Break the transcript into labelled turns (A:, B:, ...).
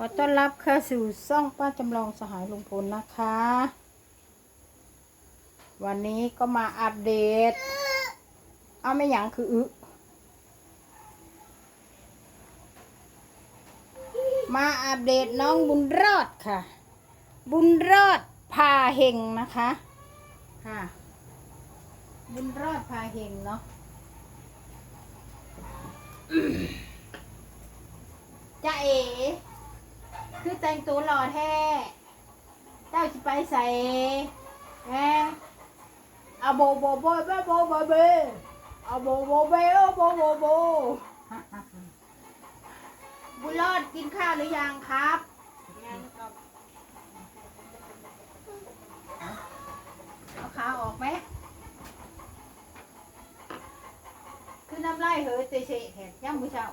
A: ขอต้อนรับเข้าสู่ซ่องป้าจำลองสหายลุงพลนะคะ วันนี้ก็มาอัปเดต เอาไม่หยังคืออึมาอัปเดตน้องบุญรอดค่ะ บุญรอดพาเฮงนะคะค่ะ บุญรอดพาเฮงเนาะจ้าเอ๋ แต่งตัวหล่อแท้ เจ้าจะไปใส่แหมเอาโบโบโบโบโบโบโบเอาโบโบโบเอาโบโบโบบุญรอดกินข้าวหรือยังครับเอาขาออกไหมคือน้ำไลายเหอะเตะเฉะแถมย่ำมือเช้า